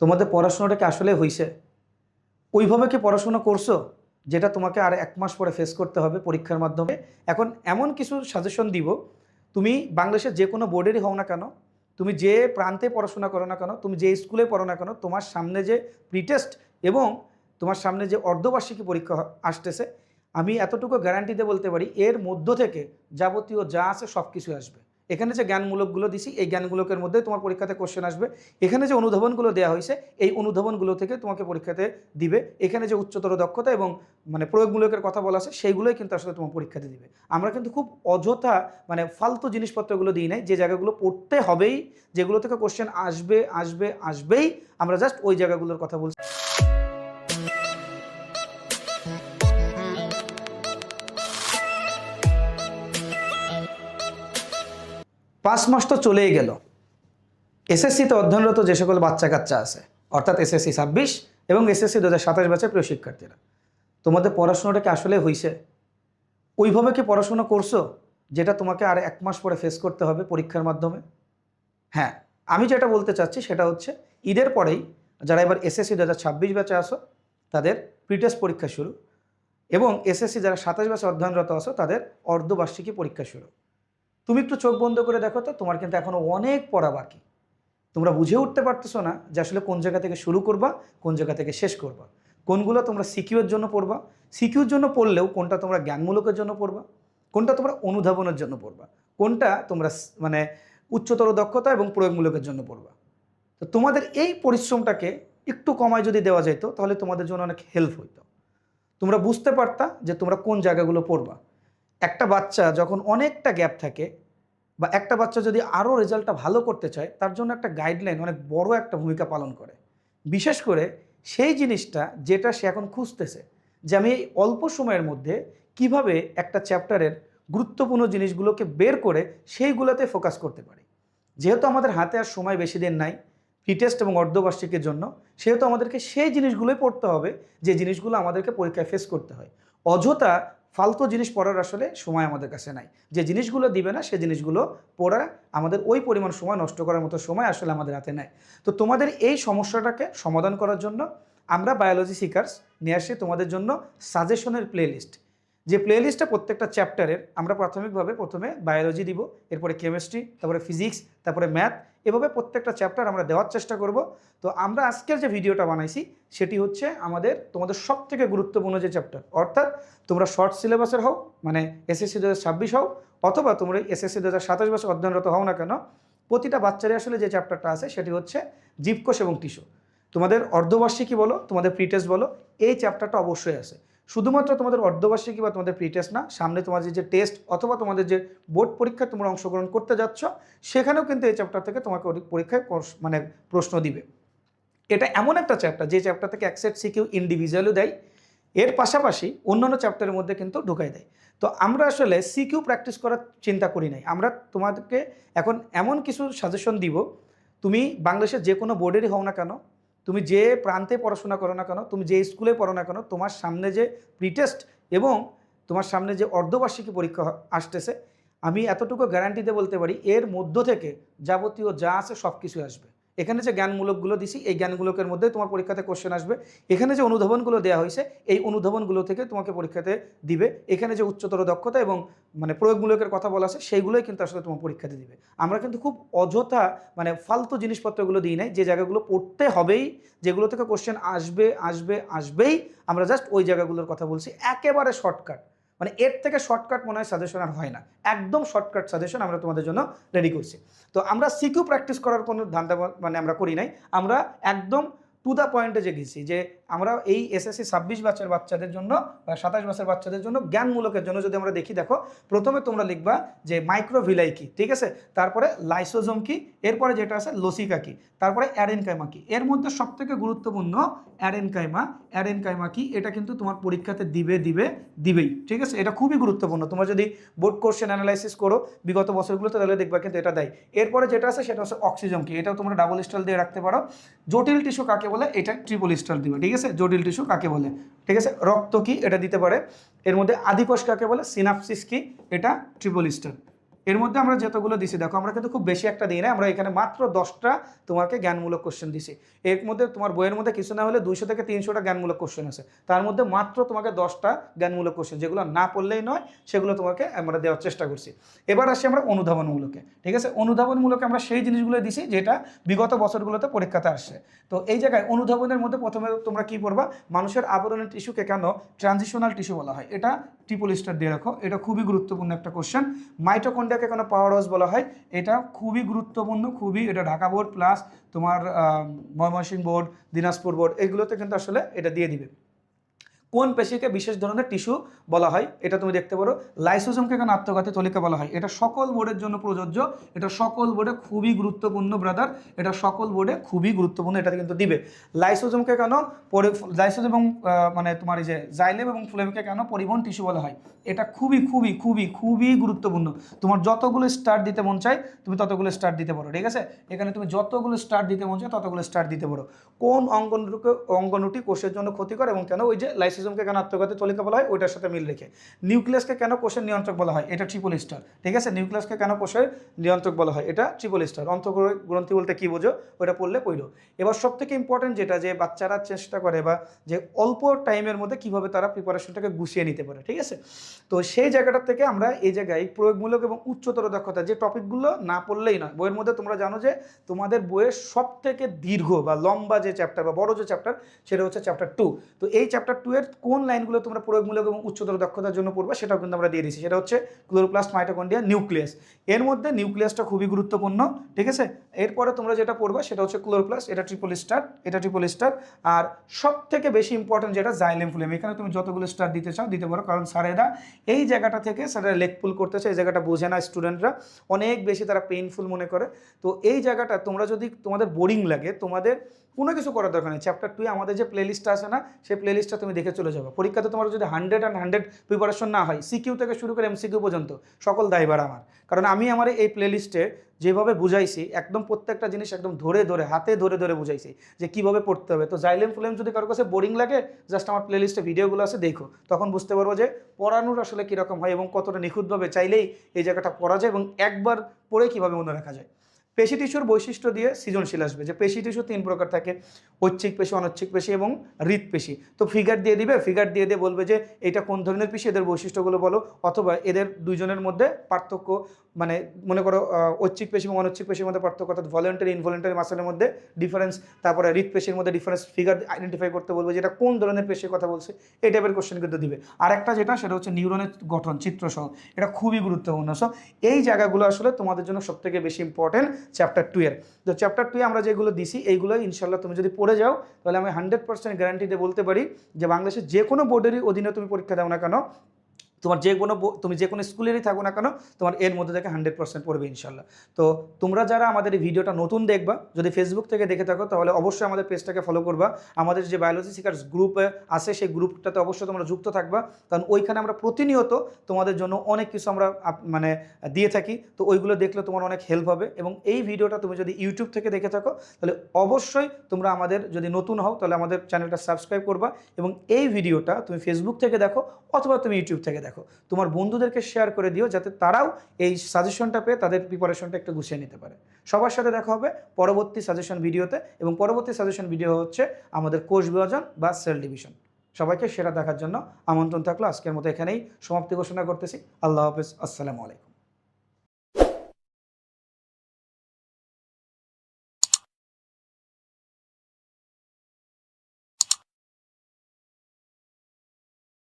তোমাদের পড়াশোনাটা কি আসলে হয়েছে ওইভাবে কি পড়াশোনা করছ? যেটা তোমাকে আর এক মাস পরে ফেস করতে হবে পরীক্ষার মাধ্যমে। এখন এমন কিছু সাজেশন দিব, তুমি বাংলাদেশের যে কোনো বোর্ডেরই হও না কেন, তুমি যে প্রান্তে পড়াশোনা করো না কেন, তুমি যে স্কুলে পড়ো না কেন, তোমার সামনে যে প্রিটেস্ট এবং তোমার সামনে যে অর্ধবার্ষিকী পরীক্ষা আসতেছে, আমি এতটুকু গ্যারান্টি দিয়ে বলতে পারি, এর মধ্য থেকে যাবতীয় যা আছে সব কিছু আসবে। এখানে যে জ্ঞানমূলকগুলো দিছি, এই জ্ঞানমূলকের মধ্যে তোমার পরীক্ষাতে কোশ্চেন আসবে। এখানে যে অনুধাবনগুলো দেওয়া হয়েছে, এই অনুধাবনগুলো থেকে তোমাকে পরীক্ষাতে দিবে। এখানে যে উচ্চতর দক্ষতা এবং মানে প্রয়োগমূলকের কথা বলা আছে, সেইগুলোই কিন্তু আসলে তোমার পরীক্ষাতে দিবে। আমরা কিন্তু খুব অযথা মানে ফালতু জিনিসপত্রগুলো দিই নাই, যে জায়গাগুলো পড়তে হবেই, যেগুলো থেকে কোশ্চেন আসবে আসবে, আসবেই, আমরা জাস্ট ওই জায়গাগুলোর কথা বলছি। পাঁচ মাস তো চলেই গেল। এসএসসিতে অধ্যয়নরত যে সকল বাচ্চা কাচ্চা আছে, অর্থাৎ এসএসসি ছাব্বিশ এবং এসএসসি দু হাজার সাতাশ প্রিয় শিক্ষার্থীরা, তোমাদের পড়াশোনাটা কি আসলে হয়েছে ওইভাবে কি পড়াশোনা করছ যেটা তোমাকে আর এক মাস পরে ফেস করতে হবে পরীক্ষার মাধ্যমে? হ্যাঁ আমি যেটা বলতে চাচ্ছি সেটা হচ্ছে ঈদের পরেই যারা এবার এসএসসি দু হাজার ছাব্বিশ ব্যাচে আসো তাদের প্রিটেস্ট পরীক্ষা শুরু এবং এসএসসি যারা সাতাশ ব্যাচে অধ্যয়নরত আসো তাদের অর্ধবার্ষিকী পরীক্ষা শুরু। তুমি একটু চোখ বন্ধ করে দেখো তো, তোমার কিন্তু এখনও অনেক পড়া বাকি। তোমরা বুঝে উঠতে পারতেছো না যে আসলে কোন জায়গা থেকে শুরু করবা, কোন জায়গা থেকে শেষ করবা। কোনগুলো তোমরা সিকিউর জন্য পড়বা? সিকিউর জন্য পড়লেও কোনটা তোমরা জ্ঞানমূলকের জন্য পড়বা? কোনটা তোমরা অনুধাবনের জন্য পড়বা? কোনটা তোমরা মানে উচ্চতর দক্ষতা এবং প্রয়োগমূলকের জন্য পড়বা? তো তোমাদের এই পরিশ্রমটাকে একটু কমায় যদি দেওয়া যেত তাহলে তোমাদের জন্য অনেক হেল্প হইতো। তোমরা বুঝতে পারতা যে তোমরা কোন জায়গাগুলো পড়বা। একটা বাচ্চা যখন অনেকটা গ্যাপ থাকে বা একটা বাচ্চা যদি আরও রেজাল্টটা ভালো করতে চায়, তার জন্য একটা গাইডলাইন অনেক বড় একটা ভূমিকা পালন করে। বিশেষ করে সেই জিনিসটা যেটা সে এখন খুঁজতেছে যে আমি এই অল্প সময়ের মধ্যে কীভাবে একটা চ্যাপ্টারের গুরুত্বপূর্ণ জিনিসগুলোকে বের করে সেইগুলোতে ফোকাস করতে পারি। যেহেতু আমাদের হাতে আর সময় বেশি দিন নাই প্রিটেস্ট এবং অর্ধবার্ষিকীর জন্য, সেহেতু আমাদেরকে সেই জিনিসগুলোই পড়তে হবে যে জিনিসগুলো আমাদেরকে পরীক্ষায় ফেস করতে হয়। অযথা ফালতু জিনিস পড়ার আসলে সময় আমাদের কাছে নাই। যে জিনিসগুলো দিবে না, সে জিনিসগুলো পড়া আমাদের ওই পরিমাণ সময় নষ্ট করার মতো সময় আসলে আমাদের হাতে নেয় তো তোমাদের এই সমস্যাটাকে সমাধান করার জন্য আমরা বায়োলজি সিকার্স নিয়ে আসি তোমাদের জন্য সাজেশনের প্লেলিস্ট যে প্লেলিস্টটা প্রত্যেকটা চ্যাপ্টারের আমরা প্রাথমিকভাবে প্রথমে বায়োলজি দিব, এরপরে কেমিস্ট্রি তারপরে ফিজিক্স তারপরে ম্যাথ এভাবে প্রত্যেকটা চ্যাপ্টার আমরা দেওয়ার চেষ্টা করব। তো আমরা আজকের যে ভিডিওটা বানাইছি, সেটি হচ্ছে আমাদের, তোমাদের সব থেকে গুরুত্বপূর্ণ যে চ্যাপ্টার অর্থাৎ তোমরা শর্ট সিলেবাসের হও মানে এসএসসি দু হও, অথবা তোমরা এসএসসি দু হাজার সাতাশ বছর অধ্যয়নরত হও না কেন, প্রতিটা বাচ্চারই আসলে যে চ্যাপ্টারটা আছে, সেটি হচ্ছে জীবকোষ এবং টিস্যু। তোমাদের অর্ধবার্ষিকী বলো, তোমাদের প্রিটেস্ট বলো, এই চ্যাপ্টারটা অবশ্যই আছে। শুধুমাত্র তোমাদের অর্ধবার্ষিকী বা তোমাদের প্রিটেস্ট না, সামনে তোমাদের যে টেস্ট অথবা তোমাদের যে বোর্ড পরীক্ষায় তোমরা অংশগ্রহণ করতে যাচ্ছ, সেখানেও কিন্তু এই চ্যাপ্টার থেকে তোমাকে পরীক্ষায় মানে প্রশ্ন দিবে। এটা এমন একটা চ্যাপ্টার যে চ্যাপ্টার থেকে অ্যাকসেট সিকিউ ইন্ডিভিজুয়ালও দেয়, এর পাশাপাশি অন্যান্য চ্যাপ্টারের মধ্যে কিন্তু ঢুকাই দেয়। তো আমরা আসলে সিকিউ প্র্যাকটিস করার চিন্তা করি নাই। আমরা তোমাদেরকে এখন এমন কিছু সাজেশন দিব, তুমি বাংলাদেশের যে কোনো বোর্ডেরই হও না কেন তুমি যে প্রান্তে পড়াশোনা করো না কেন, তুমি যে স্কুলে পড়ো না কেন, তোমার সামনে যে প্রিটেস্ট এবং তোমার সামনে যে অর্ধবার্ষিকী পরীক্ষা আসতেছে, আমি এতটুকু গ্যারান্টিতে বলতে পারি, এর মধ্য থেকে যাবতীয় যা আছে সব কিছু আসবে। এখানে যে জ্ঞানমূলকগুলো দিছি, এই জ্ঞানমূলকের মধ্যে তোমার পরীক্ষাতে কোশ্চেন আসবে। এখানে যে অনুধাবনগুলো দেওয়া হয়েছে, এই অনুধাবনগুলো থেকে তোমাকে পরীক্ষাতে দিবে। এখানে যে উচ্চতর দক্ষতা এবং মানে প্রয়োগমূলকের কথা বলা আছে, সেইগুলোই কিন্তু আসলে তোমার পরীক্ষাতে দিবে। আমরা কিন্তু খুব অযথা মানে ফালতু জিনিসপত্রগুলো দিই নাই, যে জায়গাগুলো পড়তে হবেই, যেগুলো থেকে কোশ্চেন আসবে আসবে, আসবেই, আমরা জাস্ট ওই জায়গাগুলোর কথা বলছি। একেবারে শর্টকাট মানে এর থেকে শর্টকাট মনে হয় সাজেশন আর হয় না। একদম শর্টকাট সাজেশন আমরা তোমাদের জন্য রেডি করছি। তো আমরা সিকিউ প্র্যাকটিস করার কোনো ধান্দা মানে আমরা করি নাই। আমরা একদম টু দ্য পয়েন্টে যে গেছি যে আমরা এই এসএসসি ছাব্বিশ বাচ্চার বাচ্চাদের জন্য বা সাতাশ বছর বাচ্চাদের জন্য জ্ঞানমূলকের জন্য যদি আমরা দেখি, দেখো, প্রথমে তোমরা লিখবা যে মাইক্রোভিলাই কি, ঠিক আছে? তারপরে লাইসোজোম কি, এরপরে যেটা আছে লসিকা কি, তারপরে অ্যারেনকাইমা কি। এর মধ্যে সবথেকে গুরুত্বপূর্ণ অ্যারেনকাইমা অ্যারেনকাইমা কি, এটা কিন্তু তোমার পরীক্ষাতে দিবে দিবে, দিবেই, ঠিক আছে? এটা খুবই গুরুত্বপূর্ণ। তোমরা যদি বোর্ড কোশ্চেন অ্যানালাইসিস করো বিগত বছরগুলোতে, তাহলে দেখবা কিন্তু এটা দেয়। এরপরে যেটা আছে, সেটা হচ্ছে অক্সিজম কি, এটাও তোমরা ডাবল স্টল দিয়ে রাখতে পারো। জটিল টিস্যু কাকে বলে? এটা ট্রিপল স্টল দিবে, ঠিক আছে? জটিল টিস্যু কাকে বলে? ঠিক আছে? রক্ত কি? এটা দিতে পারে। এর মধ্যে আদিকোষ কাকে বলে? সিনাপসিস কি? এটা ট্রিপল স্টার এর মধ্যে আমরা যতগুলো দিছি, দেখো আমরা কিন্তু খুব বেশি একটা দিই না আমরা এখানে মাত্র দশটা তোমাকে জ্ঞানমূলক কোশ্চেন দিছি। এর মধ্যে তোমার বইয়ের মধ্যে কিছু না হলে দুইশো থেকে তিনশোটা জ্ঞানমূলক কোশ্চেন আছে। তার মধ্যে মাত্র তোমাকে দশটা জ্ঞানমূলক কোশ্চেন যেগুলো না পড়লেই নয়, সেগুলো তোমাকে আমরা দেওয়ার চেষ্টা করছি। এবার আসি আমরা অনুধাবনমূলকে। ঠিক আছে? অনুধাবনমূলকে আমরা সেই জিনিসগুলো দিছি যেটা বিগত বছরগুলোতে পরীক্ষাতে আসছে। তো এই জায়গায় অনুধাবনের মধ্যে প্রথমে তোমরা কি পড়বা? মানুষের আবরণের টিস্যুকে কেন ট্রানজিশনাল টিস্যু বলা হয়? এটা ট্রিপল স্টার দিয়ে রাখো। এটা খুবই গুরুত্বপূর্ণ একটা কোশ্চেন মাইটোকন্ডিয়াকে কোনো পাওয়ার হাউস বলা হয়। এটা খুবই গুরুত্বপূর্ণ, খুবই এটা ঢাকা বোর্ড প্লাস তোমার ময়মনসিংহ বোর্ড দিনাজপুর বোর্ড এগুলোতে কিন্তু আসলে এটা দিয়ে দিবে। কোন পেশিকে বিশেষ ধরনের টিস্যু বলা হয়? এটা তুমি দেখতে পারো। লাইসোজোমকে কেন আত্মঘাতী তলিকা বলা হয়? এটা সকল বোর্ডের জন্য প্রযোজ্য। এটা সকল বোর্ডে খুবই গুরুত্বপূর্ণ ব্রাদার এটা সকল বোর্ডে খুবই গুরুত্বপূর্ণ এটা কিন্তু দিবে। লাইসোজোমকে কেন লাইসোজোম এবং মানে তোমার এই যে জাইলেম এবং ফ্লেমকে কেন পরিবহন টিস্যু বলা হয়? এটা খুবই খুবই খুবই খুবই গুরুত্বপূর্ণ। তোমার যতগুলো স্টার দিতে মন চাই তুমি ততগুলো স্টার দিতে পারো, ঠিক আছে? এখানে তুমি যতগুলো স্টার দিতে মন চাই ততগুলো স্টার দিতে পারো। কোন অঙ্গনরূপে অঙ্গনুটি কোষের জন্য ক্ষতিকর এবং কেন ওই যে লাইসোজোমকে কেন আত্মঘাতী তলিকা বলা হয়? ওইটার সাথে মিল রেখে। নিউক্লিয়াসকে কেন কোষের নিয়ন্ত্রক বলা হয়? এটা ট্রিপল স্টার ঠিক আছে? নিউক্লিয়াসকে কেন কোষের নিয়ন্ত্রক বলা হয়? এটা ট্রিপল স্টার গ্রন্থি বলতে কী বোঝো? ওটা পড়লে পড়ো এবার সব থেকে ইম্পর্টেন্ট যেটা, যে বাচ্চারা চেষ্টা করে বা যে অল্প টাইমের মধ্যে কীভাবে তারা প্রিপারেশনটাকে গুছিয়ে নিতে পারে, ঠিক আছে? তো সেই জায়গাটা থেকে আমরা এই জায়গায় প্রয়োগমূলক এবং উচ্চতর দক্ষতা, যে টপিকগুলো না পড়লেই নয়, বইয়ের মধ্যে তোমরা জানো যে তোমাদের বইয়ের সব থেকে দীর্ঘ বা লম্বা যে চ্যাপ্টার বা বড় যে চ্যাপ্টার সেটা হচ্ছে চ্যাপ্টার টু তো এই চ্যাপ্টার টু এর কোন লাইনগুলো তোমরা প্রয়োগমূলক এবং উচ্চতর দক্ষতার জন্য পড়বে সেটাও কিন্তু আমরা দিয়ে দিচ্ছি সেটা হচ্ছে ক্লোরোপ্লাস্ট মাইটোকন্ডিয়া নিউক্লিয়াস। এর মধ্যে নিউক্লিয়াসটা খুবই গুরুত্বপূর্ণ, ঠিক আছে? এরপরে তোমরা যেটা পড়বে সেটা হচ্ছে ক্লোরোপ্লাস্ট, এটা ট্রিপল স্টার এটা ট্রিপল স্টার আর সব থেকে বেশি ইম্পর্টেন্ট যেটা জাইলেম ফুলেম এখানে তুমি যতগুলো স্টার দিতে চাও দিতে পারো, কারণ স্যারেরা এই জায়গাটা থেকে স্যারেরা লেগ পুল করতেছে এই জায়গাটা বোঝে না স্টুডেন্টরা অনেক বেশি তারা পেইনফুল মনে করে। তো এই জায়গাটা তোমরা যদি তোমাদের বোরিং লাগে, তোমাদের কোনো কিছু করার দরকার নেই। চ্যাপ্টার টুয়ে আমাদের যে প্লেলিস্টটা আছে না, সেই প্লেলিস্টটা তুমি দেখে চলে যাবে। পরীক্ষাতে তোমার যদি হান্ড্রেড অ্যান্ড হান্ড্রেড প্রিপারেশন না হয় সিকিউ থেকে শুরু করে এমসিকিউ পর্যন্ত, সকল দায়ভার আমার। কারণ আমি আমার এই প্লেলিস্টে যেভাবে বুঝাইছি, একদম প্রত্যেকটা জিনিস একদম ধরে ধরে, হাতে ধরে ধরে বুঝাইছি যে কীভাবে পড়তে হবে। তো জাইলেম ফুলেম যদি কারও কাছে বোরিং লাগে জাস্ট আমার প্লেলিস্টে ভিডিওগুলো আছে, দেখো। তখন বুঝতে পারব যে পড়ানোর আসলে কীরকম হয় এবং কতটা নিখুঁতভাবে চাইলেই এই জায়গাটা পড়া যায় এবং একবার পড়ে কীভাবে মনে রাখা যায়। পেশি টিস্যুর বৈশিষ্ট্য দিয়ে সৃজনশীল আসবে। যে পেশি টিস্যু তিন প্রকার থাকে, ঐচ্ছিক পেশি, অনৈচ্ছিক পেশি এবং হৃদপেশি তো ফিগার দিয়ে দিবে ফিগার দিয়ে দিয়ে বলবে যে, এটা কোন ধরনের পেশি? এদের বৈশিষ্ট্যগুলো বলো। অথবা এদের দুজনের মধ্যে পার্থক্য মানে মনে করো ঐচ্ছিক পেশি এবং অনৈচ্ছিক পেশির মধ্যে পার্থক্য অর্থাৎ ভলেন্টারি ইনভলেন্টারি মাসেলের মধ্যে ডিফারেন্স তারপরে হৃদপেশির মধ্যে ডিফারেন্স ফিগার আইডেন্টিফাই করতে বলবে যেটা কোন ধরনের পেশির কথা বলছে, এই টাইপের কোশ্চেন কিন্তু দিবে। আর একটা যেটা, সেটা হচ্ছে নিউরনের গঠন চিত্রসহ এটা খুবই গুরুত্বপূর্ণ। সো এই জায়গাগুলো আসলে তোমাদের জন্য সবথেকে বেশি ইম্পর্টেন্ট চ্যাপ্টার টু এর। তো চ্যাপ্টার টুয়ে আমরা যেগুলো দিছি এইগুলো ইনশাল্লাহ তুমি যদি পড়ে যাও, তাহলে আমি হান্ড্রেড পার্সেন্ট গ্যারান্টিতে বলতে পারি যে বাংলাদেশের যে কোনো বোর্ডেরই অধীনে তুমি পরীক্ষা দাও না কেন তোমার যে কোনো তুমি যে কোনো স্কুলেরই থাকো না কেন, তোমার এর মধ্যে থেকে হান্ড্রেড পার্সেন্ট পড়বে ইনশাল্লাহ। তো তোমরা যারা আমাদের এই ভিডিওটা নতুন দেখবা, যদি ফেসবুক থেকে দেখে থাকো, তাহলে অবশ্যই আমাদের পেজটাকে ফলো করবা। আমাদের যে বায়োলজি শিকার্স গ্রুপে আছে, সেই গ্রুপটাতে অবশ্যই তোমরা যুক্ত থাকবা। কারণ ওইখানে আমরা প্রতিনিয়ত তোমাদের জন্য অনেক কিছু আমরা মানে দিয়ে থাকি। তো ওইগুলো দেখলে তোমার অনেক হেল্প হবে। এবং এই ভিডিওটা তুমি যদি ইউটিউব থেকে দেখে থাকো, তাহলে অবশ্যই তোমরা আমাদের যদি নতুন হও, তাহলে আমাদের চ্যানেলটা সাবস্ক্রাইব করবা। এবং এই ভিডিওটা তুমি ফেসবুক থেকে দেখো, অথবা তুমি ইউটিউব থেকে দেখো। তোমার বন্ধুদেরকে শেয়ার করে দিও যাতে তারাও এই সাজেশনটা পেয়ে তাদের প্রিপারেশনটা একটু গুছিয়ে নিতে পারে। সবার সাথে দেখা হবে পরবর্তী সাজেশন ভিডিওতে এবং পরবর্তী সাজেশন ভিডিও হচ্ছে আমাদের কোষ বিভাজন বা সেল ডিভিশন সবাইকে সেরা দেখার জন্য আমন্ত্রণ থাকল। আজকের মতো এখানেই সমাপ্তি ঘোষণা করতেছি। আল্লাহ হাফেজ। আসসালামু আলাইকুম।